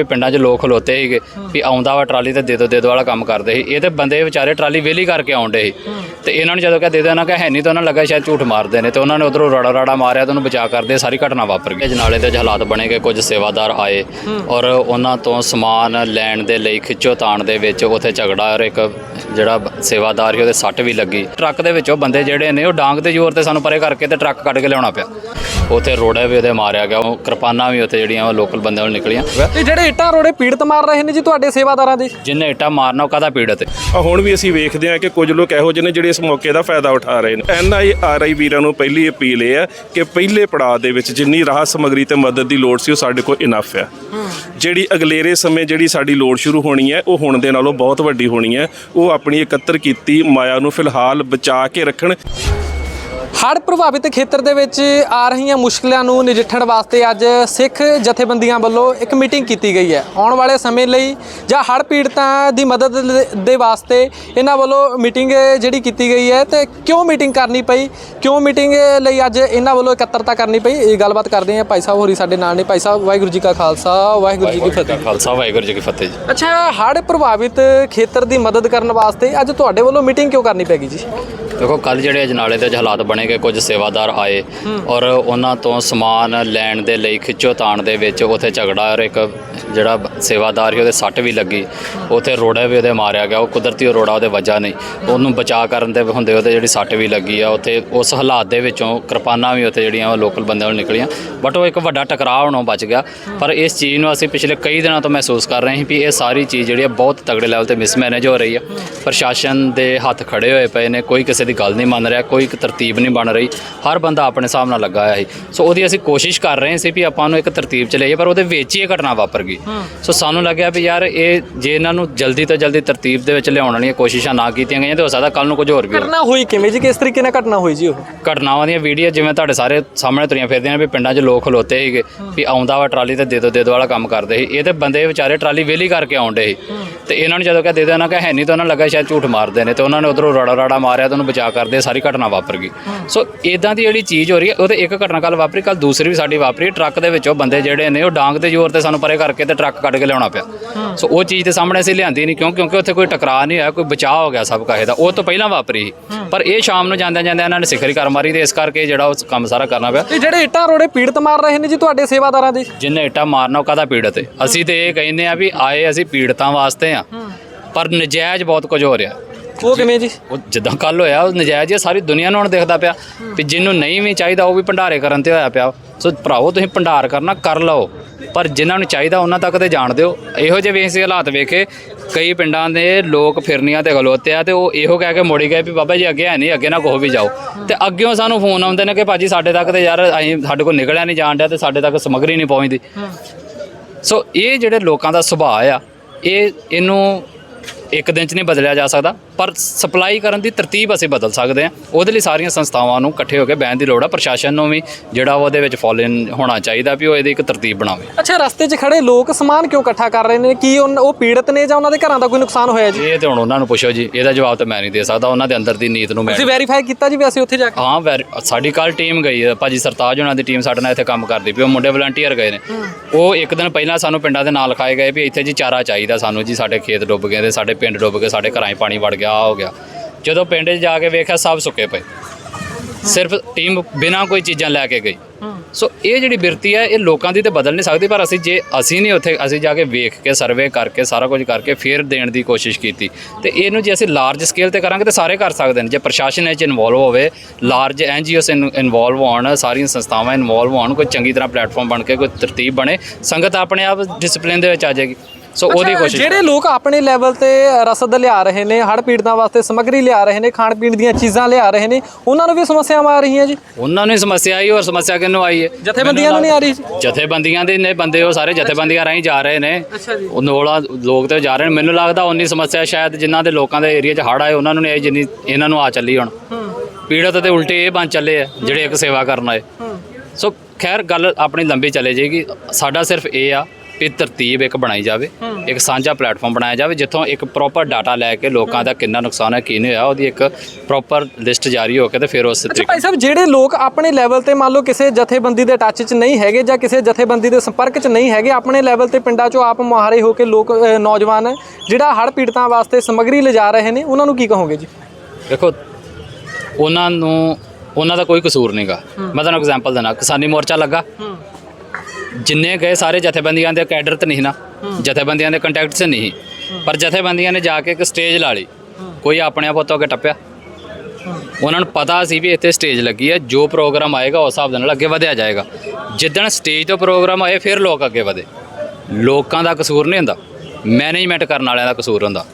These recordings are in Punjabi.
ਵੀ ਪਿੰਡਾਂ 'ਚ ਲੋਕ ਖਲੋਤੇ ਸੀਗੇ ਵੀ ਆਉਂਦਾ ਵਾ ਟਰਾਲੀ ਤੇ ਦੇ ਦੋ ਦੇ ਦੋ ਵਾਲਾ ਕੰਮ ਕਰਦੇ ਸੀ। ਇਹ ਤੇ ਬੰਦੇ ਵਿਚਾਰੇ ਟਰਾਲੀ ਵੇਲੀ ਕਰਕੇ ਆਉਂਦੇ ਸੀ। ਤੇ ਇਹਨਾਂ ਨੂੰ ਜਦੋਂ ਕਿਹਾ ਦੇ ਦੋ ਇਹਨਾਂ ਕਿਹਾ ਹੈ ਨਹੀਂ ਤਾਂ ਉਹਨਾਂ ਲੱਗਾ ਸ਼ਾਇਦ ਝੂਠ ਮਾਰਦੇ ਨੇ। ਤੇ ਉਹਨਾਂ ਨੇ ਉਧਰੋਂ ਰੜਾ ਰੜਾ ਮਾਰਿਆ ਤੇ ਉਹਨੂੰ ਬਚਾ ਕਰਦੇ ਸਾਰੀ ਘਟਨਾ ਵਾਪਰ ਗਈ। ਜਨਾਲੇ ਦੇ ਹਾਲਾਤ ਬਣੇ ਕਿ ਕੁਝ ਸੇਵਾਦਾਰ ਆਏ ਔਰ ਉਹਨਾਂ ਤੋਂ ਸਮਾਨ ਲੈਣ ਦੇ ਲਈ ਖਿੱਚੋ ਤਾਣ ਦੇ ਵਿੱਚ ਉੱਥੇ ਝਗੜਾ ਔਰ ਇੱਕ ਜਿਹੜਾ ਸੇਵਾਦਾਰ ਸੀ ਉਹਦੇ ਸੱਟ ਵੀ ਲੱਗੀ। ਟਰੱਕ ਦੇ ਵਿੱਚੋਂ ਬੰਦੇ ਜਿਹੜੇ ਨੇ ਉਹ ਡਾਂਗ ਦੇ ਜ਼ੋਰ ਤੇ ਸਾਨੂੰ ਪਰੇ ਕਰਕੇ ਤੇ ਟਰੱਕ ਕੱਢ ਕੇ ਲਿਆਉਣਾ ਪਿਆ। ਉੱਥੇ ਰੋੜੇ ਵੀ ਉਹਦੇ ਮਾਰਿਆ ਗਿਆ ਉਹ ਕਿਰਪਾਨਾਂ ਵੀ ਉੱਥੇ ਜਿਹੜੀਆਂ ਉਹ ਲੋਕਲ ਬੰਦਿਆਂ ਨੂੰ ਨਿਕਲੀਆਂ। ਤੇ ਜਿਹੜੇ ਇੱਟਾਂ ਰੋੜੇ ਪੀੜਤ ਮਾਰ ਰਹੇ ਨੇ ਜੀ ਤੁਹਾਡੇ ਸੇਵਾਦਾਰਾਂ ਦੇ? ਜਿੰਨੇ ਇੱਟਾ ਮਾਰਨਾ ਉਹ ਕਾਹਦਾ ਪੀੜਤ? ਹੈ ਆ ਹੁਣ ਵੀ ਅਸੀਂ ਵੇਖਦੇ ਹਾਂ ਕਿ ਕੁਝ ਲੋਕ ਇਹੋ ਜਿਹੇ ਨੇ ਜਿਹੜੇ ਇਸ ਮੌਕੇ ਦਾ ਫਾਇਦਾ ਉਠਾ ਰਹੇ ਨੇ। ਐਨ ਆਈ ਆਰ ਆਈ ਵੀਰਾਂ ਨੂੰ ਪਹਿਲੀ ਅਪੀਲ ਇਹ ਹੈ ਕਿ ਪਹਿਲੇ ਪੜਾਅ ਦੇ ਵਿੱਚ ਜਿੰਨੀ ਰਾਹਤ ਸਮਗਰੀ ਤੇ ਮਦਦ ਦੀ ਲੋੜ ਸੀ ਉਹ ਸਾਡੇ ਕੋਲ ਇਨਫ ਹੈ। ਜਿਹੜੀ ਅਗਲੇਰੇ ਸਮੇਂ ਜਿਹੜੀ ਸਾਡੀ ਲੋੜ ਸ਼ੁਰੂ ਹੋਣੀ ਹੈ ਉਹ ਹੁਣ ਦੇ ਨਾਲੋਂ ਬਹੁਤ ਵੱਡੀ ਹੋਣੀ ਹੈ। ਉਹ ਆਪਣੀ ਇਕੱਤਰ ਕੀਤੀ ਮਾਇਆ ਨੂੰ ਫਿਲਹਾਲ ਬਚਾ ਕੇ ਰੱਖਣ। ਹੜ੍ਹ ਪ੍ਰਭਾਵਿਤ ਖੇਤਰ ਦੇ ਵਿੱਚ ਆ ਰਹੀਆਂ ਮੁਸ਼ਕਲਾਂ ਨੂੰ ਨਜਿੱਠਣ ਵਾਸਤੇ ਅੱਜ ਸਿੱਖ ਜਥੇਬੰਦੀਆਂ ਵੱਲੋਂ ਇੱਕ ਮੀਟਿੰਗ ਕੀਤੀ ਗਈ ਹੈ। ਆਉਣ ਵਾਲੇ ਸਮੇਂ ਲਈ ਜਾਂ ਹੜ੍ਹ ਪੀੜਤਾਂ ਦੀ ਮਦਦ ਦੇ ਵਾਸਤੇ ਇਹਨਾਂ ਵੱਲੋਂ ਮੀਟਿੰਗ ਜਿਹੜੀ ਕੀਤੀ ਗਈ ਹੈ ਤੇ ਕਿਉਂ ਮੀਟਿੰਗ ਕਰਨੀ ਪਈ ਕਿਉਂ ਮੀਟਿੰਗ ਲਈ ਅੱਜ ਇਹਨਾਂ ਵੱਲੋਂ ਇਕੱਤਰਤਾ ਕਰਨੀ ਪਈ ਇਹ ਗੱਲਬਾਤ ਕਰਦੇ ਹਾਂ ਭਾਈ ਸਾਹਿਬ ਹੋਰੀ ਸਾਡੇ ਨਾਲ ਨੇ। ਭਾਈ ਸਾਹਿਬ ਵਾਹਿਗੁਰੂ ਜੀ ਕਾ ਖਾਲਸਾ ਵਾਹਿਗੁਰੂ ਜੀ ਕੀ ਫਤਿਹ। ਖਾਲਸਾ ਵਾਹਿਗੁਰੂ ਜੀ ਕੀ ਫਤਿਹ ਜੀ। ਅੱਛਾ ਹੜ੍ਹ ਪ੍ਰਭਾਵਿਤ ਖੇਤਰ ਦੀ ਮਦਦ ਕਰਨ ਵਾਸਤੇ ਅੱਜ ਤੁਹਾਡੇ ਵੱਲੋਂ ਮੀਟਿੰਗ ਕਿਉਂ ਕਰਨੀ ਪੈਗੀ ਜੀ? ਦੇਖੋ ਕੱਲ ਜਿਹੜੇ ਅਜਨਾਲੇ ਦੇ ਹਾਲਾਤ ਬਣੇ ਕਿ ਕੁਝ ਸੇਵਾਦਾਰ ਆਏ ਔਰ ਉਹਨਾਂ ਤੋਂ ਸਮਾਨ ਲੈਣ ਦੇ ਲਈ ਖਿੱਚੋ ਤਾਣ ਦੇ ਵਿੱਚ ਉੱਥੇ ਝਗੜਾ ਔਰ ਇੱਕ ਜਿਹੜਾ ਸੇਵਾਦਾਰ ਸੀ, ਉਹਦੇ ਸੱਟ ਵੀ ਲੱਗੀ। ਉੱਥੇ ਰੋੜਾ ਵੀ ਉਹਦੇ ਮਾਰਿਆ ਗਿਆ, ਉਹ ਕੁਦਰਤੀ ਉਹ ਰੋੜਾ ਉਹਦੇ ਵੱਜਾ ਨਹੀਂ। ਉਹਨੂੰ ਬਚਾ ਕਰਨ ਦੇ ਹੁੰਦੇ ਉਹਦੇ ਜਿਹੜੀ ਸੱਟ ਵੀ ਲੱਗੀ ਆ, ਉੱਥੇ ਉਸ ਹਾਲਾਤ ਦੇ ਵਿੱਚੋਂ ਕਿਰਪਾਨਾਂ ਵੀ ਉੱਥੇ ਜਿਹੜੀਆਂ ਉਹ ਲੋਕਲ ਬੰਦਿਆਂ ਨੂੰ ਨਿਕਲੀਆਂ। ਬਟ ਉਹ ਇੱਕ ਵੱਡਾ ਟਕਰਾਅ ਹੋਣੋਂ ਬਚ ਗਿਆ। ਪਰ ਇਸ ਚੀਜ਼ ਨੂੰ ਅਸੀਂ ਪਿਛਲੇ ਕਈ ਦਿਨਾਂ ਤੋਂ ਮਹਿਸੂਸ ਕਰ ਰਹੇ ਹਾਂ ਵੀ ਇਹ ਸਾਰੀ ਚੀਜ਼ ਜਿਹੜੀ ਆ ਬਹੁਤ ਤਗੜੇ ਲੈਵਲ ਤੇ ਮਿਸਮੈਨੇਜ ਹੋ ਰਹੀ ਆ। ਪ੍ਰਸ਼ਾਸਨ ਦੇ ਹੱਥ ਖੜੇ ਹੋਏ ਪਏ ਨੇ, ਕੋਈ ਕਿਸੇ ਦੀ ਗੱਲ ਨਹੀਂ ਮੰਨ ਰਿਹਾ, ਕੋਈ ਇੱਕ ਤਰਤੀਬ ਨਹੀਂ ਬਣ ਰਹੀ। ਹਰ ਬੰਦਾ ਆਪਣੇ ਹਿਸਾਬ ਨਾਲ ਲੱਗਾ ਹੋਇਆ ਸੀ। ਸੋ ਉਹਦੀ ਅਸੀਂ ਕੋਸ਼ਿਸ਼ ਕਰ ਰਹੇ ਸੀ ਵੀ ਆਪਾਂ ਨੂੰ ਇੱਕ ਤਰਤੀਬ ਚ ਲਈਏ ਪਰ ਉਹਦੇ ਵਿੱਚ ਹੀ ਇਹ ਘਟਨਾ ਵਾਪਰ ਗਈ। ਸੋ ਸਾਨੂੰ ਲੱਗਿਆ ਵੀ ਯਾਰ ਇਹ ਜੇ ਇਹਨਾਂ ਨੂੰ ਜਲਦੀ ਤੋਂ ਜਲਦੀ ਤਰਤੀਬ ਦੇ ਵਿੱਚ ਲਿਆਉਣ ਵਾਲੀਆਂ ਕੋਸ਼ਿਸ਼ਾਂ ਨਾ ਕੀਤੀਆਂ ਗਈਆਂ ਤੇ ਹੋ ਸਕਦਾ ਕੱਲ ਨੂੰ ਕੁਝ ਹੋਰ ਵੀ ਹੋਵੇ। ਘਟਨਾ ਹੋਈ ਕਿਵੇਂ ਜੀ? ਕਿਸ ਤਰੀਕੇ ਨਾਲ ਘਟਨਾ ਹੋਈ ਜੀ ਉਹ? ਘਟਨਾਵਾਂ ਦੀਆਂ ਵੀਡੀਓ ਜਿਵੇਂ ਤੁਹਾਡੇ ਸਾਰੇ ਸਾਹਮਣੇ ਤੁਰੀਆਂ ਫਿਰਦੀਆਂ ਨੇ ਵੀ ਪਿੰਡਾਂ 'ਚ ਲੋਕ ਖਲੋਤੇ ਸੀਗੇ ਵੀ ਆਉਂਦਾ ਵਾ ਟਰਾਲੀ ਤੇ ਦੇ ਦੋ ਦੇ ਦੋ ਵਾਲਾ ਕੰਮ ਕਰਦੇ ਸੀ। ਇਹ ਤੇ ਬੰਦੇ ਵਿਚਾਰੇ ਟਰਾਲੀ ਵੇਲੀ ਕਰਕੇ ਆਉਂਦੇ ਸੀ। ਤੇ ਇਹਨਾਂ ਨੂੰ ਜਦੋਂ ਕਿਹਾ ਦੇ ਦੋ ਇਹਨਾਂ ਕਿਹਾ ਹੈ ਨਹੀਂ ਤਾਂ ਉਹਨਾਂ ਲੱਗਾ ਸ਼ਾਇਦ ਝੂਠ ਮਾਰਦੇ ਨੇ ਤੇ ਉਹਨਾਂ ਨੇ ਉਧਰੋਂ ਰੜਾ ਰੜਾ ਮਾਰਿਆ ਤੇ ਉਹਨੂੰ ਬਚਾ ਕਰਦੇ ਸਾਰੀ ਘਟਨਾ ਵਾਪਰ ਗਈ। ਸੋ ਇਦਾਂ ਦੀ ਜਿਹੜੀ ਚੀਜ਼ ਹੋ ਰਹੀ ਹੈ ਉਹ ਤੇ ਇੱਕ ਘਟਨਾ ਕੱਲ ਵਾਪਰੀ ਕੱਲ ਦੂਸਰੀ ਵੀ ਸਾਡੀ ਵਾਪਰੀ ਟਰੱਕ ਦੇ ਵਿੱਚੋਂ ਬੰਦੇ ਜਿਹੜੇ ਨੇ ਉਹ ਡਾਂਗ ਦੇ ਜ਼ੋਰ ਤੇ ਸਾਨੂੰ ਪਰੇ ਕਰਕੇ ਤੇ ਟਰੱਕ ਕੱਢ ਕੇ ਲਿਆਉਣਾ ਪਿਆ। ਸੋ ਉਹ ਚੀਜ਼ ਤੇ ਸਾਹਮਣੇ ਅਸੀਂ ਲਿਆਂਦੀ ਨਹੀਂ ਕਿਉਂ ਕਿਉਂਕਿ ਉੱਥੇ ਕੋਈ ਟਕਰਾਅ ਨਹੀਂ ਹੋਇਆ ਕੋਈ ਬਚਾਅ ਹੋ ਗਿਆ ਸਭ ਕਾਹੇ ਦਾ। ਉਹ ਤੋਂ ਪਹਿਲਾਂ ਵਾਪਰੀ ਸੀ। ਪਰ ਇਹ ਸ਼ਾਮ ਨੂੰ ਜਾਂਦਿਆਂ ਜਾਂਦਿਆਂ ਇਹਨਾਂ ਨੇ ਸਿਖਰੀ ਕਰ ਮਾਰੀ ਤੇ ਇਸ ਕਰਕੇ ਜਿਹੜਾ ਉਹ ਕੰਮ ਸਾਰਾ ਕਰਨਾ ਪਿਆ। ਤੇ ਜਿਹੜੇ ਇੱਟਾਂ ਰੋੜੇ ਪੀੜਤ ਮਾਰ ਰਹੇ ਨੇ ਜੀ ਤੁਹਾਡੇ ਸੇਵਾਦਾਰਾਂ ਦੇ? ਜਿੰਨੇ ਇੱਟਾਂ ਮਾਰਨਾ ਉਹ ਕਾਹਦਾ ਪੀੜਤ ਹੈ ਅਸੀਂ ਤੇ ਇਹ ਕਹਿੰਦੇ ਆ ਵੀ ਆਏ ਅਸੀਂ ਪੀੜਤਾਂ ਵਾਸਤੇ ਆ। ਪਰ ਨਜਾਇਜ਼ ਬਹੁਤ ਕੁਝ ਹੋ ਰਿਹਾ। ਉਹ ਕਿਵੇਂ ਜੀ? ਉਹ ਜਿੱਦਾਂ ਕੱਲ ਹੋਇਆ ਉਹ ਨਜਾਇਜ਼ ਹੀ ਸਾਰੀ ਦੁਨੀਆ ਨੂੰ ਹੁਣ ਦਿਖਦਾ ਪਿਆ ਵੀ ਜਿਹਨੂੰ ਨਹੀਂ ਵੀ ਚਾਹੀਦਾ ਉਹ ਵੀ ਭੰਡਾਰੇ ਕਰਨ ਤੇ ਹੋਇਆ ਪਿਆ। ਸੋ ਭਰਾਵੋ ਤੁਸੀਂ ਭੰਡਾਰ ਕਰਨਾ ਕਰ ਲਓ। ਪਰ ਜਿਨ੍ਹਾਂ ਨੂੰ ਚਾਹੀਦਾ ਉਹਨਾਂ ਤੱਕ ਤੇ ਜਾਣ ਦਿਓ। ਇਹੋ ਜਿਹੇ ਵੇਸੇ ਹਾਲਾਤ ਵੇਖੇ ਕਈ ਪਿੰਡਾਂ ਦੇ ਲੋਕ ਫਿਰਨੀਆਂ ਤੇ ਖਲੋਤੇ ਆ ਤੇ ਉਹ ਇਹੋ ਕਹਿ ਕੇ ਮੁੜ ਗਏ ਵੀ ਬਾਬਾ ਜੀ ਅੱਗੇ ਹੈ ਨਹੀਂ ਅੱਗੇ ਨਾ ਕੋਹ ਵੀ ਜਾਓ। ਤੇ ਅੱਗਿਓਂ ਸਾਨੂੰ ਫੋਨ ਆਉਂਦੇ ਨੇ ਕਿ ਭਾਜੀ ਸਾਡੇ ਤੱਕ ਤੇ ਯਾਰ ਅਸੀਂ ਸਾਡੇ ਕੋਲ ਨਿਕਲਿਆ ਨਹੀਂ ਜਾਣ ਡਿਆ ਤੇ ਸਾਡੇ ਤੱਕ ਸਮੱਗਰੀ ਨਹੀਂ ਪਹੁੰਚਦੀ। ਸੋ ਇਹ ਜਿਹੜੇ ਲੋਕਾਂ ਦਾ ਸੁਭਾਅ ਆ ਇਹ ਇਹਨੂੰ ਇੱਕ ਦਿਨ ਚ ਨਹੀਂ ਬਦਲਿਆ ਜਾ ਸਕਦਾ। ਪਰ ਸਪਲਾਈ ਕਰਨ ਦੀ ਤਰਤੀਬ ਅਸੀਂ ਬਦਲ ਸਕਦੇ ਹਾਂ। ਉਹਦੇ ਲਈ ਸਾਰੀਆਂ ਸੰਸਥਾਵਾਂ ਨੂੰ ਇਕੱਠੇ ਹੋ ਕੇ ਬਹਿਣ ਦੀ ਲੋੜ ਆ। ਪ੍ਰਸ਼ਾਸਨ ਨੂੰ ਵੀ ਜਿਹੜਾ ਵਾ ਉਹਦੇ ਵਿੱਚ ਫੋਲਨ ਹੋਣਾ ਚਾਹੀਦਾ ਵੀ ਉਹ ਇਹਦੀ ਇੱਕ ਤਰਤੀਬ ਬਣਾਵੇ। ਅੱਛਾ ਰਸਤੇ 'ਚ ਖੜੇ ਲੋਕ ਸਮਾਨ ਕਿਉਂ ਇਕੱਠਾ ਕਰ ਰਹੇ ਨੇ? ਕੀ ਉਹ ਪੀੜਤ ਨੇ ਜਾਂ ਉਹਨਾਂ ਦੇ ਘਰਾਂ ਦਾ ਕੋਈ ਨੁਕਸਾਨ ਹੋਇਆ ਜੀ? ਇਹ ਤੇ ਹੁਣ ਉਹਨਾਂ ਨੂੰ ਪੁੱਛੋ ਜੀ। ਇਹਦਾ ਜਵਾਬ ਤਾਂ ਮੈਂ ਨਹੀਂ ਦੇ ਸਕਦਾ। ਉਹਨਾਂ ਦੇ ਅੰਦਰ ਦੀ ਨੀਤ ਨੂੰ ਮੈਂ ਤੁਸੀਂ ਵੈਰੀਫਾਈ ਕੀਤਾ ਜੀ ਵੀ ਅਸੀਂ ਉੱਥੇ ਜਾ ਕੇ ਹਾਂ ਵੈਰੀ- ਸਾਡੀ ਕੱਲ ਟੀਮ ਗਈ ਹੈ ਭਾਜੀ ਸਰਤਾਜ ਉਹਨਾਂ ਦੀ ਟੀਮ ਸਾਡੇ ਨਾਲ ਇੱਥੇ ਕੰਮ ਕਰਦੀ ਪਈ। ਉਹ ਮੁੰਡੇ ਵਲੰਟੀਅਰ ਗਏ ਨੇ। ਉਹ ਇੱਕ ਦਿਨ ਪਹਿਲਾਂ ਸਾਨੂੰ ਪਿੰਡਾਂ ਦੇ ਨਾਲ ਲਿਖਾਏ ਗਏ ਵੀ ਇੱਥੇ ਜੀ ਚਾਰਾ ਚਾਹੀਦਾ ਸਾਨੂੰ ਜੀ। ਸਾਡੇ ਖੇਤ ਡੁੱਬ ਗਏ ਤੇ ਸਾਡੇ ਪਿੰਡ ਡੁੱਬ ਗਏ ਸਾਡੇ ਘਰਾਂ 'ਚ ਪਾਣੀ ਵੜ ਗਿਆ। ਆ ਹੋ ਗਿਆ। ਜਦੋਂ ਪਿੰਡ 'ਚ ਜਾ ਕੇ ਵੇਖਿਆ ਸਭ ਸੁੱਕੇ ਪਏ। ਸਿਰਫ ਟੀਮ ਬਿਨਾਂ ਕੋਈ ਚੀਜ਼ਾਂ ਲੈ ਕੇ ਗਈ। ਸੋ ਇਹ ਜਿਹੜੀ ਬਿਰਤੀ ਹੈ ਇਹ ਲੋਕਾਂ ਦੀ ਤੇ ਬਦਲ ਨਹੀਂ ਸਕਦੀ ਪਰ ਅਸੀਂ ਜੇ ਅਸੀਂ ਨਹੀਂ ਉੱਥੇ ਅਸੀਂ ਜਾ ਕੇ ਵੇਖ ਕੇ ਸਰਵੇ ਕਰਕੇ ਸਾਰਾ ਕੁਝ ਕਰਕੇ ਫਿਰ ਦੇਣ ਦੀ ਕੋਸ਼ਿਸ਼ ਕੀਤੀ। ਤੇ ਇਹਨੂੰ ਜੇ ਅਸੀਂ ਲਾਰਜ ਸਕੇਲ ਤੇ ਕਰਾਂਗੇ ਤੇ ਸਾਰੇ ਕਰ ਸਕਦੇ ਨੇ। ਜੇ ਪ੍ਰਸ਼ਾਸਨ ਇਹ ਚ ਇਨਵੋਲਵ ਹੋਵੇ ਲਾਰਜ ਐਨਜੀਓਸ ਇਨਵੋਲਵ ਹੋਣ ਸਾਰੀਆਂ ਸੰਸਥਾਵਾਂ ਇਨਵੋਲਵ ਹੋਣ ਕੋਈ ਚੰਗੀ ਤਰ੍ਹਾਂ ਪਲੇਟਫਾਰਮ ਬਣ ਕੇ ਕੋਈ ਤਰਤੀਬ ਬਣੇ ਸੰਗਤ ਆਪਣੇ ਆਪ ਡਿਸਪਲਿਨ ਦੇ ਵਿੱਚ ਆ ਜਾਏਗੀ। ਸੋ ਉਹਦੀ ਕੋਸ਼ਿਸ਼ ਜਿਹੜੇ ਲੋਕ ਆਪਣੇ ਲੈਵਲ ਤੇ ਰਸਦ ਲਿਆ ਰਹੇ ਨੇ ਹੜ੍ਹ ਪੀੜਤਾਂ ਵਾਸਤੇ ਸਮੱਗਰੀ ਲਿਆ ਰਹੇ ਨੇ ਖਾਣ ਪੀਣ ਦੀਆਂ ਚੀਜ਼ਾਂ ਲਿਆ ਰਹੇ ਨੇ ਉਹਨਾਂ ਨੂੰ ਵੀ ਸਮੱਸਿਆਵਾਂ ਆ ਰਹੀਆਂ ਜੀ? ਉਹਨਾਂ ਨੂੰ ਸਮੱਸਿਆ ਆਈ ਔਰ ਸਮੱਸਿਆ ਕਿਹਨੂੰ ਆਈ ਹੈ? ਜਥੇਬੰਦੀਆਂ ਨੂੰ ਨਹੀਂ ਆ ਰਹੀ ਜੀ? ਜਥੇਬੰਦੀਆਂ ਦੇ ਨੇ ਬੰਦੇ ਉਹ ਸਾਰੇ ਜਥੇਬੰਦੀਆਂ ਰਾਹੀਂ ਜਾ ਰਹੇ ਨੇ। ਉਹ ਨੋਲਾ ਲੋਕ ਤੇ ਜਾ ਰਹੇ ਨੇ। ਮੈਨੂੰ ਲੱਗਦਾ ਉਨੀ ਸਮੱਸਿਆ ਸ਼ਾਇਦ ਜਿਨ੍ਹਾਂ ਦੇ ਲੋਕਾਂ ਦੇ ਏਰੀਆ 'ਚ ਹੜ੍ਹ ਆਏ ਉਹਨਾਂ ਨੂੰ ਨਹੀਂ ਆਈ ਜਿੰਨੀ ਇਹਨਾਂ ਨੂੰ ਆ ਚੱਲੀ ਹੁਣ। ਪੀੜਤ ਤੇ ਉਲਟੇ ਇਹ ਬਣ ਚੱਲੇ ਆ ਜਿਹੜੇ ਇੱਕ ਸੇਵਾ ਕਰਨ ਆਏ। ਸੋ ਖੈਰ ਗੱਲ ਆਪਣੀ ਲੰਬੀ ਚਲੇ ਜਾਏਗੀ। ਸਾਡਾ ਸਿਰਫ ਇਹ ਆ ਵੀ ਤਰਤੀਬ ਇੱਕ ਬਣਾਈ ਜਾਵੇ ਇੱਕ ਸਾਂਝਾ ਪਲੇਟਫਾਰਮ ਬਣਾਇਆ ਜਾਵੇ ਜਿੱਥੋਂ ਇੱਕ ਪ੍ਰੋਪਰ ਡਾਟਾ ਲੈ ਕੇ ਲੋਕਾਂ ਦਾ ਕਿੰਨਾ ਨੁਕਸਾਨ ਹੈ ਕੀ ਨਹੀਂ ਹੋਇਆ ਉਹਦੀ ਇੱਕ ਪ੍ਰੋਪਰ ਲਿਸਟ ਜਾਰੀ ਹੋ ਕੇ ਤੇ ਫਿਰ ਉਸ ਤਰੀਕੇ ਭਾਈ ਸਾਹਿਬ ਜਿਹੜੇ ਲੋਕ ਆਪਣੇ ਲੈਵਲ ਤੇ ਮੰਨ ਲਓ ਕਿਸੇ ਜਥੇਬੰਦੀ ਦੇ ਟੱਚ 'ਚ ਨਹੀਂ ਹੈਗੇ ਜਾਂ ਕਿਸੇ ਜਥੇਬੰਦੀ ਦੇ ਸੰਪਰਕ 'ਚ ਨਹੀਂ ਹੈਗੇ ਆਪਣੇ ਲੈਵਲ ਤੇ ਪਿੰਡਾਂ 'ਚੋਂ ਆਪ ਮੁਹਾਰੇ ਹੋ ਕੇ ਲੋਕ ਨੌਜਵਾਨ ਜਿਹੜਾ ਹੜ੍ਹ ਪੀੜਤਾਂ ਵਾਸਤੇ ਸਮੱਗਰੀ ਲਿਜਾ ਰਹੇ ਨੇ ਉਹਨਾਂ ਨੂੰ ਕੀ ਕਹੋਗੇ ਜੀ? ਦੇਖੋ ਉਹਨਾਂ ਨੂੰ ਉਹਨਾਂ ਦਾ ਕੋਈ ਕਸੂਰ ਨਹੀਂਗਾ ਮੈਂ ਤੁਹਾਨੂੰ ਐਗਜ਼ਾਮਪਲ ਦੇਣਾ ਕਿਸਾਨੀ ਮੋਰਚਾ ਲੱਗਾ। ਜਿੰਨੇ ਗਏ ਸਾਰੇ ਜਥੇਬੰਦੀਆਂ ਦੇ ਕੈਡਰ ਤੇ ਨਹੀਂ ਨਾ, ਜਥੇਬੰਦੀਆਂ ਦੇ ਕੰਟੈਕਟ 'ਚ ਨਹੀਂ। ਪਰ ਜਥੇਬੰਦੀਆਂ ਨੇ ਜਾ ਕੇ ਇੱਕ ਸਟੇਜ ਲਾ ਲਈ। ਕੋਈ ਆਪਣੇ ਆਪ ਉੱਤੋਂ ਅੱਗੇ ਟੱਪਿਆ। ਉਹਨਾਂ ਨੂੰ ਪਤਾ ਸੀ ਵੀ ਇੱਥੇ ਸਟੇਜ ਲੱਗੀ ਹੈ। ਜੋ ਪ੍ਰੋਗਰਾਮ ਆਏਗਾ, ਉਸ ਹਿਸਾਬ ਦੇ ਨਾਲ ਅੱਗੇ ਵਧਿਆ ਜਾਏਗਾ। ਜਿੱਦਣ ਸਟੇਜ ਤੋਂ ਪ੍ਰੋਗਰਾਮ ਆਏ, ਫਿਰ ਲੋਕ ਅੱਗੇ ਵਧੇ। ਲੋਕਾਂ ਦਾ ਕਸੂਰ ਨਹੀਂ ਹੁੰਦਾ। ਮੈਨੇਜਮੈਂਟ ਕਰਨ ਵਾਲਿਆਂ ਦਾ ਕਸੂਰ ਹੁੰਦਾ।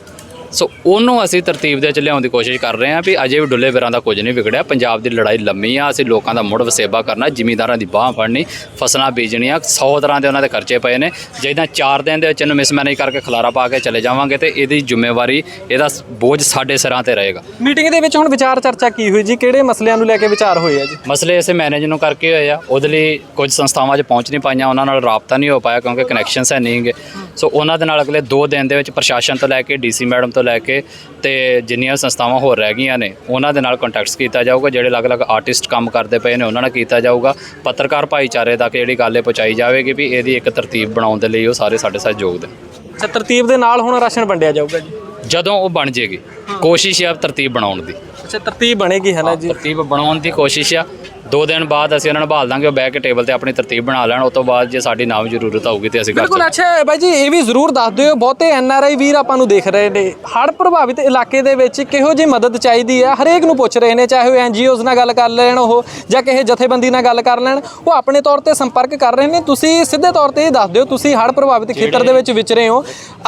ਸੋ ਉਹਨੂੰ ਅਸੀਂ ਤਰਤੀਬ ਦੇ ਵਿੱਚ ਲਿਆਉਣ ਦੀ ਕੋਸ਼ਿਸ਼ ਕਰ ਰਹੇ ਹਾਂ ਵੀ ਅਜੇ ਵੀ ਡੁੱਲੇ ਵੀਰਾਂ ਦਾ ਕੁਝ ਨਹੀਂ ਵਿਗੜਿਆ। ਪੰਜਾਬ ਦੀ ਲੜਾਈ ਲੰਮੀ ਆ ਅਸੀਂ ਲੋਕਾਂ ਦਾ ਮੁੜ ਵਸੇਬਾ ਕਰਨਾ ਜ਼ਿਮੀਂਦਾਰਾਂ ਦੀ ਬਾਹ ਫੜਨੀ ਫਸਲਾਂ ਬੀਜਣੀਆਂ 100 ਤਰ੍ਹਾਂ ਦੇ ਉਹਨਾਂ ਦੇ ਖਰਚੇ ਪਏ ਨੇ। ਜਿੱਦਾਂ 4 ਦਿਨ ਦੇ ਵਿੱਚ ਇਹਨੂੰ ਮਿਸਮੈਨੇਜ ਕਰਕੇ ਖਲਾਰਾ ਪਾ ਕੇ ਚਲੇ ਜਾਵਾਂਗੇ ਤੇ ਇਹਦੀ ਜ਼ਿੰਮੇਵਾਰੀ ਇਹਦਾ ਬੋਝ ਸਾਡੇ ਸਿਰਾਂ ਤੇ ਰਹੇਗਾ। ਮੀਟਿੰਗ ਦੇ ਵਿੱਚ ਹੁਣ ਵਿਚਾਰ ਚਰਚਾ ਕੀ ਹੋਈ ਜੀ? ਕਿਹੜੇ ਮਸਲਿਆਂ ਨੂੰ ਲੈ ਕੇ ਵਿਚਾਰ ਹੋਏ ਆ ਜੀ? ਮਸਲੇ ਇਸੇ ਮੈਨੇਜ ਨੂੰ ਕਰਕੇ ਹੋਏ ਆ। ਉਹਦੇ ਲਈ ਕੁਝ ਸੰਸਥਾਵਾਂ 'ਚ ਪਹੁੰਚ ਨਹੀਂ ਪਾਈਆਂ। ਉਹਨਾਂ ਨਾਲ ਰਾਬਤਾ ਨਹੀਂ ਹੋ ਪਾਇਆ ਕਿਉਂਕਿ ਕਨੈਕਸ਼ਨਸ ਹੈ ਨਹੀਂਗੇ ਸੋ ਉਹਨਾਂ ਦੇ ਨਾਲ ਅਗਲੇ 2 ਦਿਨ ਦੇ ਵਿੱਚ ਪ੍ਰਸ਼ਾਸਨ ਤੋਂ ਲੈ ਕੇ ਡੀਸੀ ਮੈਡਮ ਤੋਂ ਲੈ ਕੇ ਤੇ ਜਿੰਨੀਆਂ ਸੰਸਥਾਵਾਂ ਹੋਰ ਰਹਿ ਗਈਆਂ ਨੇ ਉਹਨਾਂ ਦੇ ਨਾਲ ਕੰਟੈਕਟਸ ਕੀਤਾ ਜਾਊਗਾ ਜਿਹੜੇ ਅਲੱਗ-ਅਲੱਗ ਆਰਟਿਸਟ ਕੰਮ ਕਰਦੇ ਪਏ ਨੇ ਉਹਨਾਂ ਨਾਲ ਕੀਤਾ ਜਾਊਗਾ। ਪੱਤਰਕਾਰ ਭਾਈਚਾਰੇ ਤੱਕ ਜਿਹੜੀ ਗੱਲ ਇਹ ਪਹੁੰਚਾਈ ਜਾਵੇਗੀ ਵੀ ਇਹਦੀ ਇੱਕ ਤਰਤੀਬ ਬਣਾਉਣ ਦੇ ਲਈ ਉਹ ਸਾਰੇ ਸਾਡੇ ਸਾਥ ਯੋਗ ਦੇਣ ਅੱਛਾ ਤਰਤੀਬ ਦੇ ਨਾਲ ਹੁਣ ਰਾਸ਼ਨ ਵੰਡਿਆ ਜਾਊਗਾ ਜੀ? ਜਦੋਂ ਉਹ ਬਣ ਜੇਗੀ ਕੋਸ਼ਿਸ਼ ਹੈ ਤਰਤੀਬ ਬਣਾਉਣ ਦੀ। ਅੱਛਾ ਤਰਤੀਬ ਬਣੇਗੀ ਹੈ ਨਾ ਜੀ? ਤਰਤੀਬ ਬਣਾਉਣ ਦੀ ਕੋਸ਼ਿਸ਼ ਆ। ਦੋ ਦਿਨ ਬਾਅਦ ਅਸੀਂ ਉਹਨਾਂ ਨੂੰ ਭਾਲ ਦਾਂਗੇ ਉਹ ਬਹਿ ਕੇ ਟੇਬਲ ਤੇ ਆਪਣੀ ਤਰਤੀਬ ਬਣਾ ਲੈਣ ਉਸ ਤੋਂ ਬਾਅਦ ਜੇ ਸਾਡੀ ਨਾਮ ਜ਼ਰੂਰਤ ਹੋਊਗੀ ਤੇ ਅਸੀਂ ਕਰ ਬਿਲਕੁਲ ਅੱਛਾ ਹੈ ਬਾਈ ਜੀ ਇਹ ਵੀ ਜ਼ਰੂਰ ਦੱਸ ਦਿਓ ਬਹੁਤੇ ਐਨ ਆਰ ਆਈ ਵੀਰ ਆਪਾਂ ਨੂੰ ਦੇਖ ਰਹੇ ਨੇ। ਹੜ੍ਹ ਪ੍ਰਭਾਵਿਤ ਇਲਾਕੇ ਦੇ ਵਿੱਚ ਕਿਹੋ ਜਿਹੀ ਮਦਦ ਚਾਹੀਦੀ ਹੈ? ਹਰੇਕ ਨੂੰ ਪੁੱਛ ਰਹੇ ਨੇ ਚਾਹੇ ਉਹ ਐਨ ਜੀ ਓਜ਼ ਨਾਲ ਗੱਲ ਕਰ ਲੈਣ ਉਹ ਜਾਂ ਕਿਸੇ ਜਥੇਬੰਦੀ ਨਾਲ ਗੱਲ ਕਰ ਲੈਣ ਉਹ ਆਪਣੇ ਤੌਰ ਤੇ ਸੰਪਰਕ ਕਰ ਰਹੇ ਨੇ। ਤੁਸੀਂ ਸਿੱਧੇ ਤੌਰ ਤੇ ਇਹ ਦੱਸ ਦਿਓ ਤੁਸੀਂ ਹੜ੍ਹ ਪ੍ਰਭਾਵਿਤ ਖੇਤਰ ਦੇ ਵਿੱਚ ਵਿਚਰੇ ਹੋ।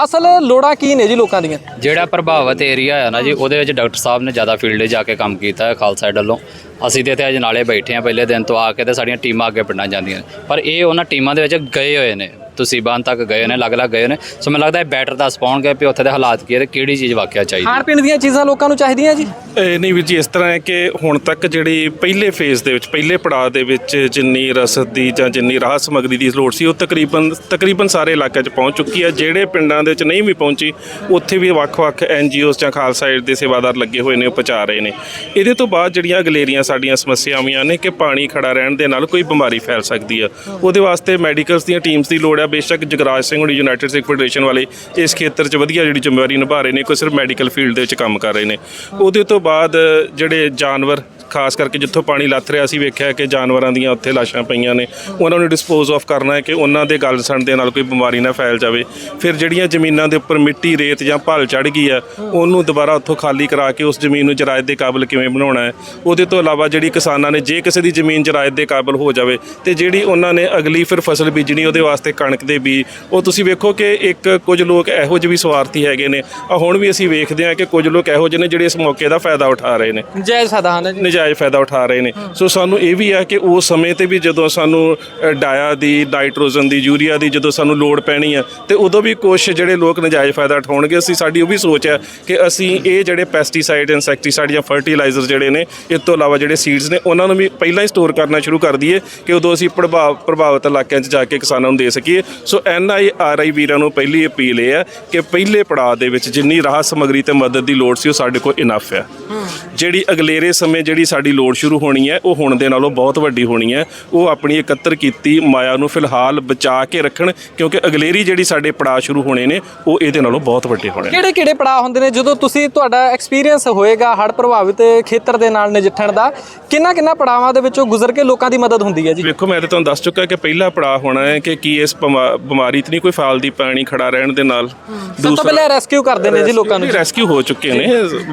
ਅਸਲ ਲੋੜਾਂ ਕੀ ਨੇ ਜੀ ਲੋਕਾਂ ਦੀਆਂ? ਜਿਹੜਾ ਪ੍ਰਭਾਵਿਤ ਏਰੀਆ ਹੈ ਨਾ ਜੀ ਉਹਦੇ ਵਿੱਚ ਡਾਕਟਰ ਸਾਹਿਬ ਨੇ ਜ਼ਿਆਦਾ ਫੀਲਡ 'ਚ ਜਾ ਕੇ ਕੰਮ ਕੀਤਾ ਹੈ ਖਾਲਸਾ ਏਡ ਵੱਲੋਂ। ਅਸੀਂ ਤੇ ਇੱਥੇ ਅੱਜ ਨਾਲੇ ਬੈਠੇ ਆ ਪਹਿਲੇ ਦਿਨ ਤੋਂ ਆ ਕੇ ਤੇ ਸਾਡੀਆਂ ਟੀਮਾਂ ਅੱਗੇ ਪਿੰਡਾਂ ਜਾਂਦੀਆਂ। ਪਰ ਇਹ ਉਹਨਾਂ ਟੀਮਾਂ ਦੇ ਵਿੱਚ ਗਏ ਹੋਏ ਨੇ। ਤੁਸੀਂ ਬਾਨ ਤੱਕ ਗਏ ਨੇ ਅਲੱਗ-ਅਲੱਗ ਗਏ ਨੇ। ਸੋ ਮੈਨੂੰ ਲੱਗਦਾ ਹੈ ਬੈਟਰ ਦੱਸ ਪਾਉਣਗੇ ਵੀ ਉੱਥੇ ਦੇ ਹਾਲਾਤ ਕੀ ਹੈ ਤੇ ਕਿਹੜੀ ਚੀਜ਼ ਵਾਕਿਆ ਚਾਹੀਦੀ ਖਾਣ ਪੀਣ ਦੀਆਂ ਚੀਜ਼ਾਂ ਲੋਕਾਂ ਨੂੰ ਚਾਹੀਦੀਆਂ ਜੀ? ਇਹ ਨਹੀਂ ਵੀਰ ਜੀ ਇਸ ਤਰ੍ਹਾਂ ਹੈ ਕਿ ਹੁਣ ਤੱਕ ਜਿਹੜੀ ਪਹਿਲੇ ਫੇਜ਼ ਦੇ ਵਿੱਚ ਪਹਿਲੇ ਪੜਾਅ ਦੇ ਵਿੱਚ ਜਿੰਨੀ ਰਸਦ ਦੀ ਜਾਂ ਜਿੰਨੀ ਰਾਹਤ ਸਮੱਗਰੀ ਦੀ ਲੋੜ ਸੀ ਉਹ ਤਕਰੀਬਨ ਤਕਰੀਬਨ ਸਾਰੇ ਇਲਾਕਿਆਂ 'ਚ ਪਹੁੰਚ ਚੁੱਕੀ ਹੈ ਜਿਹੜੇ ਪਿੰਡਾਂ ਦੇ ਵਿੱਚ ਨਹੀਂ ਵੀ ਪਹੁੰਚੀ ਉੱਥੇ ਵੀ ਵੱਖ-ਵੱਖ ਐਨਜੀਓਜ਼ ਜਾਂ ਖਾਲਸਾ ਏਡ ਦੇ ਸੇਵਾਦਾਰ ਲੱਗੇ ਹੋਏ ਨੇ ਉਹ ਪਹੁੰਚਾ ਰਹੇ ਨੇ। ਇਹਦੇ ਤੋਂ ਬਾਅਦ ਜਿਹੜੀਆਂ ਅਗਲੇਰੀਆਂ ਸਾਡੀਆਂ ਸਮੱਸਿਆਵਾਂ ਨੇ ਕਿ ਪਾਣੀ ਖੜਾ ਰਹਿਣ ਦੇ ਨਾਲ ਕੋਈ ਬਿਮਾਰੀ ਫੈਲ ਸਕਦੀ ਆ। ਉਹਦੇ ਵਾਸਤੇ ਮੈਡੀਕਲਸ ਦੀਆਂ ਟੀਮਸ ਦੀ ਲੋੜ ਹੈ ਬੇਸ਼ੱਕ ਜਗਰਾਜ ਸਿੰਘ ਹੁਣੀ ਯੂਨਾਈਟਿਡ ਸਿੱਖ ਫੈਡਰੇਸ਼ਨ ਵਾਲੇ ਇਸ ਖੇਤਰ 'ਚ ਵਧੀਆ ਜਿਹੜੀ ਜ਼ਿੰਮੇਵਾਰੀ ਨਿਭਾ ਰਹੇ ਨੇ, ਕੋਈ ਸਿਰਫ ਮੈਡੀਕਲ ਫੀਲਡ ਦੇ ਵਿੱਚ ਕੰਮ ਕਰ ਰਹੇ ਨੇ। ਉਹਦੇ ਤੋਂ ਬਾਅਦ ਜਿਹੜੇ ਜਾਨਵਰ ਖਾਸ ਕਰਕੇ ਜਿੱਥੋਂ ਪਾਣੀ ਲੱਥ ਰਿਹਾ ਸੀ ਵੇਖਿਆ ਕਿ ਜਾਨਵਰਾਂ ਦੀਆਂ ਉੱਥੇ ਲਾਸ਼ਾਂ ਪਈਆਂ ਨੇ। ਉਹਨਾਂ ਨੂੰ ਡਿਸਪੋਜ਼ ਆਫ ਕਰਨਾ ਹੈ ਕਿ ਉਹਨਾਂ ਦੇ ਗਲ ਸਣ ਦੇ ਨਾਲ ਕੋਈ ਬਿਮਾਰੀ ਨਾ ਫੈਲ ਜਾਵੇ। ਫਿਰ ਜਿਹੜੀਆਂ ਜ਼ਮੀਨਾਂ ਦੇ ਉੱਪਰ ਮਿੱਟੀ ਰੇਤ ਜਾਂ ਭਲ ਚੜ ਗਈ ਆ ਉਹਨੂੰ ਦੁਬਾਰਾ ਉੱਥੋਂ ਖਾਲੀ ਕਰਾ ਕੇ ਉਸ ਜ਼ਮੀਨ ਨੂੰ ਜਰਾਇਤ ਦੇ ਕਾਬਿਲ ਕਿਵੇਂ ਬਣਾਉਣਾ ਹੈ? ਉਹਦੇ ਤੋਂ ਇਲਾਵਾ ਜਿਹੜੀ ਕਿਸਾਨਾਂ ਨੇ ਜੇ ਕਿਸੇ ਦੀ ਜ਼ਮੀਨ ਜਰਾਇਤ ਦੇ ਕਾਬਿਲ ਹੋ ਜਾਵੇ ਤੇ ਜਿਹੜੀ ਉਹਨਾਂ ਨੇ ਅਗਲੀ ਫਿਰ ਫਸਲ ਬੀਜਣੀ ਉਹਦੇ ਵਾਸਤੇ ਕਣਕ ਦੇ ਬੀਜ ਉਹ ਤੁਸੀਂ ਵੇਖੋ ਕਿ ਇੱਕ ਕੁਝ ਲੋਕ ਇਹੋ ਜਿਹੇ ਵੀ ਸਵਾਰਥੀ ਹੈਗੇ ਨੇ। ਆ ਹੁਣ ਵੀ ਅਸੀਂ ਵੇਖਦੇ ਹਾਂ ਕਿ ਕੁਝ ਲੋਕ ਇਹੋ ਜਿਹੇ ਨੇ ਜਿਹੜੇ ਇਸ ਮੌਕੇ ਦਾ ਫਾਇਦਾ ਉਠਾ ਰਹੇ ਨੇ। ਹੈ ਨਾ ਜੀ। ਨਜਾਇਜ਼ ਫਾਇਦਾ ਉਠਾ ਰਹੇ ਨੇ। ਸੋ ਸਾਨੂੰ ਇਹ ਵੀ ਆ ਕਿ ਉਸ ਸਮੇਂ ਤੇ ਵੀ ਜਦੋਂ ਸਾਨੂੰ ਡਾਇਆ ਦੀ ਨਾਈਟ੍ਰੋਜਨ ਦੀ ਯੂਰੀਆ ਦੀ ਜਦੋਂ ਸਾਨੂੰ ਲੋੜ ਪੈਣੀ ਆ ਤੇ ਉਦੋਂ ਵੀ ਕੁਝ ਜਿਹੜੇ ਲੋਕ ਨਜਾਇਜ਼ ਫਾਇਦਾ ਉਠਾਉਣਗੇ ਅਸੀਂ ਸਾਡੀ ਉਹ ਵੀ ਸੋਚ ਹੈ ਕਿ ਅਸੀਂ ਇਹ ਜਿਹੜੇ ਪੈਸਟੀਸਾਈਡ ਇਨਸੈਕਟੀਸਾਈਡ ਜਾਂ ਫਰਟੀਲਾਈਜ਼ਰ ਜਿਹੜੇ ਨੇ ਇਸ ਤੋਂ ਇਲਾਵਾ ਜਿਹੜੇ ਸੀਡਸ ਨੇ ਉਹਨਾਂ ਨੂੰ ਵੀ ਪਹਿਲਾਂ ਹੀ ਸਟੋਰ ਕਰਨਾ ਸ਼ੁਰੂ ਕਰ ਦਈਏ ਕਿ ਉਦੋਂ ਅਸੀਂ ਪ੍ਰਭਾਵ ਪ੍ਰਭਾਵਿਤ ਇਲਾਕਿਆਂ 'ਚ ਜਾ ਕੇ ਕਿਸਾਨਾਂ ਨੂੰ ਦੇ ਸਕੀਏ। ਸੋ ਐਨ ਆਈ ਆਰ ਆਈ ਵੀਰਾਂ ਨੂੰ ਪਹਿਲੀ ਅਪੀਲ ਇਹ ਹੈ ਕਿ ਪਹਿਲੇ ਪੜਾਅ ਦੇ ਵਿੱਚ ਜਿੰਨੀ ਰਾਹਤ ਸਮੱਗਰੀ ਤੇ ਮਦਦ ਦੀ ਲੋੜ ਸੀ ਉਹ ਸਾਡੇ ਕੋਲ ਇਨਫ ਹੈ। ਜਿਹੜੀ ਅਗਲੇਰੇ ਸਮੇਂ ਜਿਹੜੀ ਸਾਡੀ ਲੋੜ ਸ਼ੁਰੂ ਹੋਣੀ ਹੈ ਉਹ ਹੁਣ ਦੇ ਨਾਲੋਂ ਬਹੁਤ ਵੱਡੀ ਹੋਣੀ ਹੈ। ਉਹ ਆਪਣੀ ਇਕੱਤਰ ਕੀਤੀ ਮਾਇਆ ਨੂੰ ਫਿਲਹਾਲ ਬਚਾ ਕੇ ਰੱਖਣ ਕਿਉਂਕਿ ਅਗਲੇਰੀ ਜਿਹੜੀ ਸਾਡੇ ਪੜਾਅ ਸ਼ੁਰੂ ਹੋਣੇ ਨੇ ਉਹ ਇਹਦੇ ਨਾਲੋਂ ਬਹੁਤ ਵੱਡੇ ਹੋਣੇ ਕਿਹੜੇ ਕਿਹੜੇ ਪੜਾਅ ਹੁੰਦੇ ਨੇ? ਜਦੋਂ ਤੁਸੀਂ ਤੁਹਾਡਾ ਐਕਸਪੀਰੀਅੰਸ ਹੋਏਗਾ ਹੜ੍ਹ ਪ੍ਰਭਾਵਿਤ ਖੇਤਰ ਦੇ ਨਾਲ ਨਜਿੱਠਣ ਦਾ ਕਿੰਨਾ ਕਿੰਨਾ ਪੜਾਵਾਂ ਦੇ ਵਿੱਚੋਂ ਗੁਜ਼ਰ ਕੇ ਲੋਕਾਂ ਦੀ ਮਦਦ ਹੁੰਦੀ ਹੈ ਜੀ? ਵੇਖੋ ਮੈਂ ਤਾਂ ਤੁਹਾਨੂੰ ਦੱਸ ਚੁੱਕਾ ਕਿ ਪਹਿਲਾ ਪੜਾਅ ਹੋਣਾ ਹੈ ਕਿ ਕੀ ਇਸ ਬਿਮਾ- ਬਿਮਾਰੀ ਤੇ ਨਹੀਂ ਕੋਈ ਫਾਲਦੀ ਪਾਣੀ ਖੜਾ ਰਹਿਣ ਦੇ ਨਾਲ। ਸਭ ਤੋਂ ਪਹਿਲਾਂ ਰੈਸਕਿਊ ਕਰਦੇ ਨੇ ਜੀ ਲੋਕਾਂ ਨੂੰ ਰੈਸਕਿਊ ਹੋ ਚੁੱਕੇ ਨੇ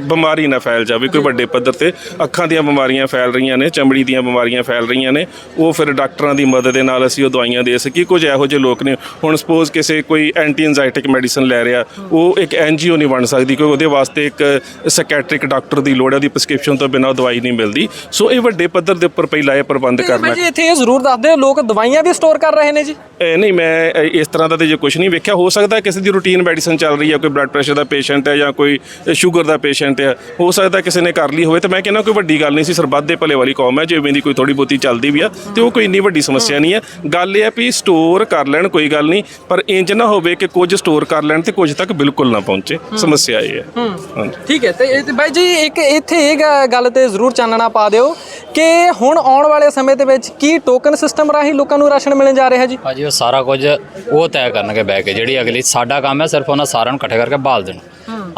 ਬਿਮਾਰੀ ਨਾ ਫੈਲ ਜਾਵੇ ਕੋਈ ਵੱਡੇ ਪੱਧਰ ਤੇ ਅੱਖਾਂ ਦੀਆਂ ਬਿਮਾਰੀਆਂ ਫੈਲ ਰਹੀਆਂ ਨੇ ਚਮੜੀ ਦੀਆਂ ਬਿਮਾਰੀਆਂ ਫੈਲ ਰਹੀਆਂ ਨੇ ਉਹ ਫਿਰ ਡਾਕਟਰਾਂ ਦੀ ਮਦਦ ਦੇ ਨਾਲ ਅਸੀਂ ਉਹ ਦਵਾਈਆਂ ਦੇ ਸਕੀਏ। ਕੁਝ ਇਹੋ ਜਿਹੇ ਲੋਕ ਨੇ ਹੁਣ ਸਪੋਜ਼ ਕਿਸੇ ਕੋਈ ਐਂਟੀ ਐਂਜ਼ਾਈਟਿਕ ਮੈਡੀਸਨ ਲੈ ਰਿਹਾ ਉਹ ਇੱਕ ਐਨਜੀਓ ਨਹੀਂ ਬਣ ਸਕਦੀ ਕਿਉਂਕਿ ਉਹਦੇ ਵਾਸਤੇ ਇੱਕ ਸਾਈਕੈਟ੍ਰਿਕ ਡਾਕਟਰ ਦੀ ਲੋੜ ਹੈ ਉਹਦੀ ਪ੍ਰਸਕ੍ਰਿਪਸ਼ਨ ਤੋਂ ਬਿਨਾਂ ਦਵਾਈ ਨਹੀਂ ਮਿਲਦੀ। ਸੋ ਇਹ ਵੱਡੇ ਪੱਧਰ ਦੇ ਉੱਪਰ ਪਹਿਲਾਂ ਇਹ ਪ੍ਰਬੰਧ ਕਰਨਾ। ਜੀ ਇੱਥੇ ਇਹ ਜ਼ਰੂਰ ਦੱਸ ਦਿਓ ਲੋਕ ਦਵਾਈਆਂ ਵੀ ਸਟੋਰ ਕਰ ਰਹੇ ਨੇ ਜੀ? ਨਹੀਂ ਮੈਂ ਇਸ ਤਰ੍ਹਾਂ ਦਾ ਤੇ ਜੇ ਕੁਝ ਨਹੀਂ ਵੇਖਿਆ ਹੋ ਸਕਦਾ ਕਿਸੇ ਦੀ ਰੂਟੀਨ ਮੈਡੀਸਨ ਚੱਲ ਰਹੀ ਹੈ ਕੋਈ ਬਲੱਡ ਪ੍ਰੈਸ਼ਰ ਦਾ ਪੇਸ਼ੈਂਟ ਹੈ ਜਾਂ ਕੋਈ ਸ਼ੂਗਰ ਦਾ ਪੇਸ਼ੈਂਟ ਹੈ ਹੋ ਸਕਦਾ ਕਿਸੇ ਨੇ ਕਰ ਲਈ ਹੋਵੇ ਤੇ ਮੈਂ ਕਹਿੰਦਾ ਕੋਈ ਵੱਡੀ ਗੱਲ ਨਹੀਂ ਸੀ ਸਰਬੱਤ ਦੇ ਭਲੇ ਵਾਲੀ ਕੌਮ ਹੈ ਜਿਵੇਂ ਦੀ ਕੋਈ ਥੋੜੀ ਬਹੁਤੀ ਚੱਲਦੀ ਵੀ ਆ ਤੇ ਉਹ ਕੋਈ ਇੰਨੀ ਵੱਡੀ ਸਮੱਸਿਆ ਨਹੀਂ ਹੈ। ਗੱਲ ਇਹ ਹੈ ਵੀ ਸਟੋਰ ਕਰ ਲੈਣ ਕੋਈ ਗੱਲ ਨਹੀਂ ਪਰ ਇੰਜ ਨਾ ਹੋਵੇ ਕਿ ਕੁਝ ਸਟੋਰ ਕਰ ਲੈਣ ਤੇ ਕੁਝ ਤੱਕ ਬਿਲਕੁਲ ਨਾ ਪਹੁੰਚੇ। ਸਮੱਸਿਆ ਇਹ ਹੈ। ਹਾਂਜੀ। ਠੀਕ ਹੈ ਤੇ ਇਹ- ਤੇ ਬਾਈ ਜੀ ਇੱਕ ਇੱਥੇ ਇਹ ਗ- ਗੱਲ ਤੇ ਜ਼ਰੂਰ ਚਾਨਣਾ ਪਾ ਦਿਓ ਕਿ ਹੁਣ ਆਉਣ ਵਾਲੇ ਸਮੇਂ ਦੇ ਵਿੱਚ ਕੀ ਟੋਕਨ ਸਿਸਟਮ ਰਾਹੀਂ ਲੋਕਾਂ ਨੂੰ ਰਾਸ਼ਨ ਮਿਲਣ ਜਾ ਰਿਹਾ ਜੀ? ਭਾਜੀ ਉਹ ਸਾਰਾ ਕੁਝ ਉਹ ਤੈਅ ਕਰਨਗੇ ਬਹਿ ਕੇ ਜਿਹੜੀ ਅਗਲੀ ਸਾਡਾ ਕੰਮ ਹੈ ਸਿਰਫ ਉਹਨਾਂ ਸਾਰਿਆਂ ਨੂੰ ਇਕੱਠੇ ਕਰਕੇ ਬਾਲ ਦੇਣਾ।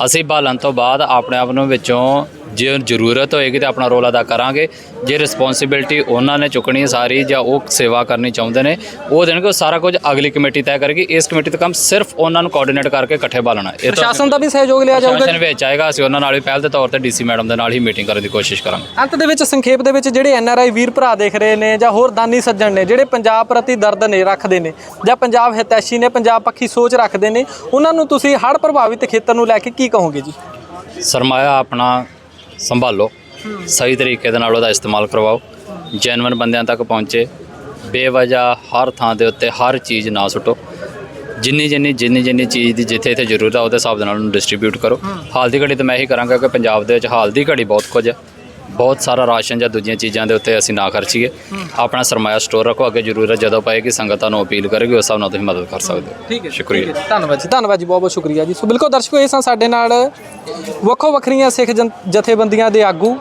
ਅਸੀਂ ਬਾਲਣ ਤੋਂ ਬਾਅਦ ਆਪਣੇ ਆਪ ਨੂੰ ਵਿੱਚੋਂ ਜੇ ਜ਼ਰੂਰਤ ਹੋਏਗੀ ਤਾਂ ਆਪਣਾ ਰੋਲ ਅਦਾ ਕਰਾਂਗੇ। ਜੇ ਰਿਸਪੌਂਸਿਬਿਲਟੀ ਉਹਨਾਂ ਨੇ ਚੁੱਕਣੀ ਹੈ ਸਾਰੀ ਜਾਂ ਉਹ ਸੇਵਾ ਕਰਨੀ ਚਾਹੁੰਦੇ ਨੇ ਉਹ ਦੇਣਗੇ ਉਹ ਸਾਰਾ ਕੁਝ ਅਗਲੀ ਕਮੇਟੀ ਤੈਅ ਕਰੇਗੀ। ਇਸ ਕਮੇਟੀ ਦਾ ਕੰਮ ਸਿਰਫ ਉਹਨਾਂ ਨੂੰ ਕੋਆਰਡੀਨੇਟ ਕਰਕੇ ਇਕੱਠੇ ਬਾਲਣਾ ਇਹ ਪ੍ਰਸ਼ਾਸਨ ਦਾ ਵੀ ਸਹਿਯੋਗ ਲਿਆ ਜਾਊਗਾ। ਪ੍ਰਸ਼ਾਸਨ ਵਿੱਚ ਆਏਗਾ ਅਸੀਂ ਉਹਨਾਂ ਨਾਲ ਵੀ ਪਹਿਲ ਦੇ ਤੌਰ ਤੇ ਡੀਸੀ ਮੈਡਮ ਦੇ ਨਾਲ ਹੀ ਮੀਟਿੰਗ ਕਰਨ ਦੀ ਕੋਸ਼ਿਸ਼ ਕਰਾਂਗੇ। ਅੰਤ ਦੇ ਵਿੱਚ ਸੰਖੇਪ ਦੇ ਵਿੱਚ ਜਿਹੜੇ ਐਨ ਆਰ ਆਈ ਵੀਰ ਭਰਾ ਦੇਖ ਰਹੇ ਨੇ ਜਾਂ ਹੋਰ ਦਾਨੀ ਸੱਜਣ ਨੇ ਜਿਹੜੇ ਪੰਜਾਬ ਪ੍ਰਤੀ ਦਰਦ ਨੇ ਰੱਖਦੇ ਨੇ ਜਾਂ ਪੰਜਾਬ ਹਿਤੈਸ਼ੀ ਨੇ ਪੰਜਾਬ ਪੱਖੀ ਸੋਚ ਰੱਖਦੇ ਨੇ ਉਹਨਾਂ ਨੂੰ ਤੁਸੀਂ ਹੜ੍ਹ ਪ੍ਰਭਾਵਿਤ ਖੇਤਰ ਨੂੰ ਲੈ ਕੇ ਕੀ ਕਹੋਗੇ ਜੀ? ਸਰਮਾਇਆ ਆਪਣਾ ਸੰਭਾਲੋ। ਸਹੀ ਤਰੀਕੇ ਦੇ ਨਾਲ ਉਹਦਾ ਇਸਤੇਮਾਲ ਕਰਵਾਓ। ਜੈਨੂਇਨ ਬੰਦਿਆਂ ਤੱਕ ਪਹੁੰਚੇ। ਬੇਵਜ੍ਹਾ ਹਰ ਥਾਂ ਦੇ ਉੱਤੇ ਹਰ ਚੀਜ਼ ਨਾ ਸੁੱਟੋ। ਜਿੰਨੀ ਜਿੰਨੀ ਜਿੰਨੀ ਜਿੰਨੀ ਚੀਜ਼ ਦੀ ਜਿੱਥੇ ਇੱਥੇ ਜ਼ਰੂਰਤ ਆ ਉਹਦੇ ਹਿਸਾਬ ਦੇ ਨਾਲ ਉਹਨੂੰ ਡਿਸਟ੍ਰੀਬਿਊਟ ਕਰੋ। ਹਾਲ ਦੀ ਘੜੀ ਤਾਂ ਮੈਂ ਇਹੀ ਕਰਾਂਗਾ ਕਿ ਪੰਜਾਬ ਦੇ ਵਿੱਚ ਹਾਲ ਦੀ ਘੜੀ ਬਹੁਤ ਕੁਝ ਹੈ ਬਹੁਤ ਸਾਰਾ ਰਾਸ਼ਨ ਜਾਂ ਦੂਜੀਆਂ ਚੀਜ਼ਾਂ ਦੇ ਉੱਤੇ ਅਸੀਂ ਨਾ ਖਰਚੀਏ। ਆਪਣਾ ਸਰਮਾਇਆ ਸਟੋਰ ਰੱਖੋ ਅੱਗੇ ਜ਼ਰੂਰਤ ਜਦੋਂ ਪਏਗੀ ਸੰਗਤਾਂ ਨੂੰ ਅਪੀਲ ਕਰੇਗੀ ਉਸ ਹਿਸਾਬ ਨਾਲ ਤੁਸੀਂ ਮਦਦ ਕਰ ਸਕਦੇ ਹੋ। ਠੀਕ ਹੈ ਸ਼ੁਕਰੀਆ। ਧੰਨਵਾਦ ਜੀ ਧੰਨਵਾਦ ਜੀ ਬਹੁਤ ਬਹੁਤ ਸ਼ੁਕਰੀਆ ਜੀ। ਸੋ ਬਿਲਕੁਲ ਦਰਸ਼ਕੋ ਇਹ ਸਨ ਸਾਡੇ ਨਾਲ ਵੱਖੋ ਵੱਖਰੀਆਂ ਸਿੱਖ ਜਥੇਬੰਦੀਆਂ ਦੇ ਆਗੂ।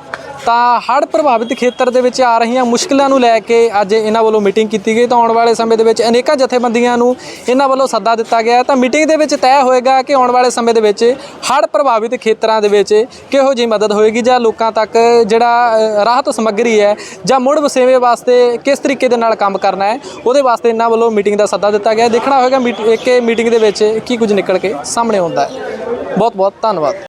ਤਾਂ ਹੜ੍ਹ ਪ੍ਰਭਾਵਿਤ ਖੇਤਰ ਦੇ ਵਿੱਚ ਆ ਰਹੀਆਂ ਮੁਸ਼ਕਲਾਂ ਨੂੰ ਲੈ ਕੇ ਅੱਜ ਇਹਨਾਂ ਵੱਲੋਂ ਮੀਟਿੰਗ ਕੀਤੀ ਗਈ। ਤਾਂ ਆਉਣ ਵਾਲੇ ਸਮੇਂ ਦੇ ਵਿੱਚ ਅਨੇਕਾਂ ਜਥੇਬੰਦੀਆਂ ਨੂੰ ਇਹਨਾਂ ਵੱਲੋਂ ਸੱਦਾ ਦਿੱਤਾ ਗਿਆ। ਤਾਂ ਮੀਟਿੰਗ ਦੇ ਵਿੱਚ ਤੈਅ ਹੋਏਗਾ ਕਿ ਆਉਣ ਵਾਲੇ ਸਮੇਂ ਦੇ ਵਿੱਚ ਹੜ੍ਹ ਪ੍ਰਭਾਵਿਤ ਖੇਤਰਾਂ ਦੇ ਵਿੱਚ ਕਿਹੋ ਜਿਹੀ ਮਦਦ ਹੋਏਗੀ ਜਾਂ ਲੋਕਾਂ ਤੱਕ ਜਿਹੜਾ ਰਾਹਤ ਸਮੱਗਰੀ ਹੈ ਜਾਂ ਮੁੜ ਵਸੇਵੇ ਵਾਸਤੇ ਕਿਸ ਤਰੀਕੇ ਦੇ ਨਾਲ ਕੰਮ ਕਰਨਾ ਹੈ, ਉਹਦੇ ਵਾਸਤੇ ਇਹਨਾਂ ਵੱਲੋਂ ਮੀਟਿੰਗ ਦਾ ਸੱਦਾ ਦਿੱਤਾ ਗਿਆ। ਦੇਖਣਾ ਹੋਏਗਾ ਮੀਟ- ਇੱਕ ਮੀਟਿੰਗ ਦੇ ਵਿੱਚ ਕੀ ਕੁਝ ਨਿਕਲ ਕੇ ਸਾਹਮਣੇ ਆਉਂਦਾ ਹੈ। ਬਹੁਤ ਬਹੁਤ ਧੰਨਵਾਦ।